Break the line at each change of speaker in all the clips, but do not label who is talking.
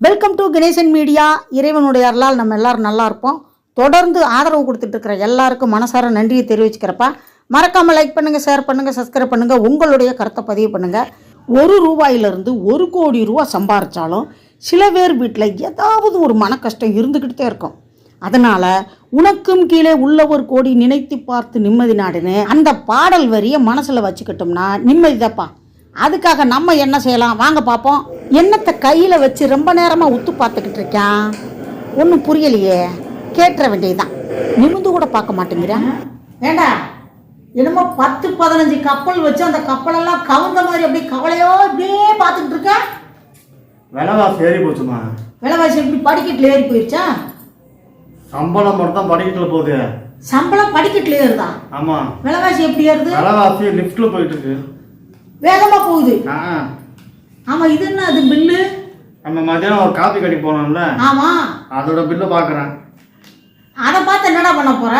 Welcome to Ganesan media இறைவனுடைய அருளால் நம்ம எல்லாரும் நல்லா இருப்போம். தொடர்ந்து ஆதரவு கொடுத்துட்டு இருக்கிற எல்லாருக்கும் மனசார நன்றியை தெரிவிச்சுக்கிறப்ப. மறக்காமல் லைக் பண்ணுங்கள் ஷேர் பண்ணுங்கள் சப்ஸ்கிரைப் பண்ணுங்கள் உங்களுடைய கருத்தை பதிவு பண்ணுங்கள் ஒரு ரூபாயிலிருந்து ஒரு கோடி ரூபா சம்பாரிச்சாலும் சில பேர் வீட்டில் ஏதாவது ஒரு மன கஷ்டம் இருந்துக்கிட்டே இருக்கும். அதனால் உனக்கும் கீழே உள்ள ஒரு கோடி நினைத்து பார்த்து நிம்மதி நாடுன்னு அந்த பாடல் வரியை மனசில் வச்சுக்கிட்டோம்னா நிம்மதிதாப்பா. அதுக்காக நம்ம என்ன செய்யலாம்? வாங்க பார்ப்போம். எண்ணத்தை கையில் வச்சு ரொம்ப நேரமாக உத்து பார்த்துக்கிட்டு இருக்கான் ஒன்றும் புரியலையே. கேட்டுற வேண்டியதுதான். நிமிந்து கூட பார்க்க மாட்டேங்கிறேன் ஏண்டா? என்னமோ பத்து பதினஞ்சு கப்பல் வச்சு அந்த கப்பலெல்லாம் கவுந்த மாதிரி அப்படியே கவலையோ இப்படியே பார்த்துக்கிட்டு இருக்க?
விலைவாசி ஏறி போச்சுமா?
விலைவாசி எப்படி படிக்கட்டில் ஏறி போயிடுச்சா
சம்பளம் மட்டும் தான் படிக்கட்டுல போகுது.
சம்பளம் படிக்கட்டில் ஏறுதா?
ஆமா.
விலைவாசி எப்படி ஏறுது?
விலைவாசி லிஃப்ட்ல போயிட்டு இருக்கு.
வேகமாக போகுது.
ஆ,
ஆமாம் இது என்ன அது பில்லு?
நம்ம மத்தியானம் ஒரு காபி கடைக்கு போனோம்ல.
ஆமாம்
அதோட பில்லை பார்க்குறேன்
அதை பார்த்து என்னடா பண்ண போற?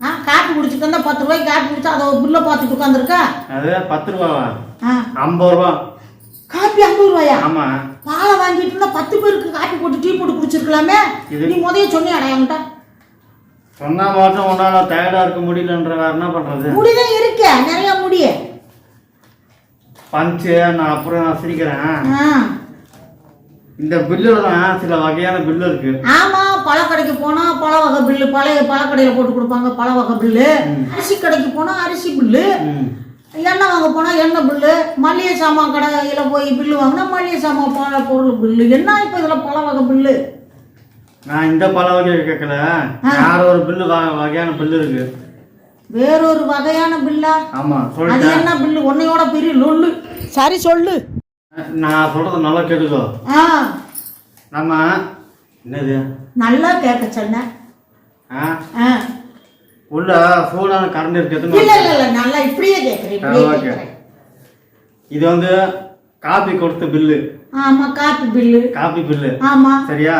ஆ காப்பி குடிச்சிட்டு வந்தா பத்து ரூபாய்க்கு காப்பி குடிச்சா அதை பில்லை பார்த்துட்டு உட்காந்துருக்க?
அது பத்து ரூபாவா ஐம்பது ரூபா.
காப்பி ஐம்பது ரூபாயா?
ஆமா.
பாலை வாங்கிட்டு இருந்தா பத்து பேருக்கு காப்பி போட்டு டீ போட்டு குடிச்சிருக்கலாமே? நீ முதைய சொன்னியாடா என்கிட்ட?
சொன்னா மட்டும் ஒன்னால டயர்டா இருக்க முடியலன்ற வேற என்ன பண்றது?
முடிதான் இருக்கே நிறைய முடிய.
பஞ்சு நான் அப்புறம் நான் சிரிக்கிறேன். இந்த பில்லுல தான் சில வகையான பில்லு இருக்கு.
ஆமா பழக்கடைக்கு போனா பழ வகை பில்லு பழைய பழக்கடையில போட்டு கொடுப்பாங்க பழ வகை பில்லு. அரிசி கடைக்கு போனா அரிசி பில்லு. எண்ணெய் வாங்க போனா எண்ணெய் பில்லு. மளிகை சாமான் கடையில போய் பில்லு வாங்கினா மளிகை சாமான் பழ பொருள் பில்லு. என்ன இப்போ இதுல பழ வகை பில்லு?
நான் இந்த பல வகை கேட்கல. வேற ஒரு பில்லு வகையான பில்லு இருக்கு.
வேறொரு வகையான பில்லா?
ஆமா
அது என்ன பில்லு? உன்னையோட பெரிய லொல்லு. சரி சொல்லு.
நான் சொல்றது நல்லா கேட்டுக்கோ.
ஆ.
நம்ம என்னது?
நல்லா கேட்க சொன்னேன்
ஆ?
ஆ.
உள்ள சூடான கரண்ட்
இல்ல
இருக்குது
இல்ல இல்ல நல்லா இப்படியே
ஓகே.
கேட்குறேன்
இது வந்து காபி கொடுத்த பில்லு.
ஆமா காப்பி பில்லு.
Coffee bill.
ஆமா.
சரியா?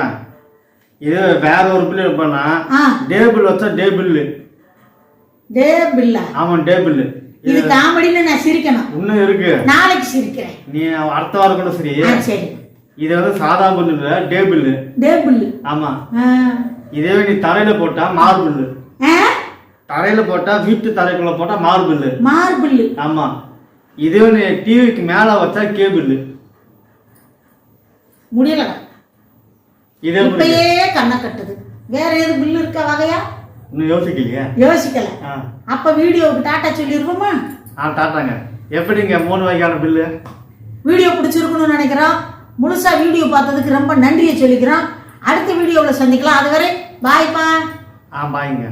இது வேற ஒரு பில்லு இருப்பேன்னா
ஆ.
டே பில் வச்சா டே பில்லு
டே பில்லா
ஆமா டே பில்லு
இது காமெடின்னு நான் சிரிக்கணும்.
இன்னும் இருக்கு.
நாளைக்கு சிரிக்கிறேன்.
நீ அடுத்த வாரம் கூட சரி.
சரி.
இது வந்து சாதா பில்லு இல்ல டே பில்லு
டே பில்லு
ஆமா.
ஆ.
இதே நீ தரையில போட்டா மார் பில்லு தரையில போட்டா வீட்டு தரைக்குள்ள போட்டா மார் பில்லு
மார்பில்லு
ஆமா. இதே நீ டிவிக்கு மேல வச்சா கேபிள்.
முடியல
இதே
கண்ணை கட்டுது. வேற எது பில்லு இருக்க வகையா?
இன்னும் யோசிக்கலையா?
யோசிக்கல.
ஆ.
அப்ப வீடியோவுக்கு டாட்டா சொல்லிடுவோமா
ஆ தாத்தாங்க. எப்படிங்க மூணு வகையான பில்லு?
வீடியோ பிடிச்சிருக்கணும்னு நினைக்கிறோம். முழுசா வீடியோ பார்த்ததுக்கு ரொம்ப நன்றியை சொல்லிக்கிறோம். அடுத்த வீடியோவில் சந்திக்கலாம். அதுவரை பாய்ப்பா.
ஆ பாய்ங்க.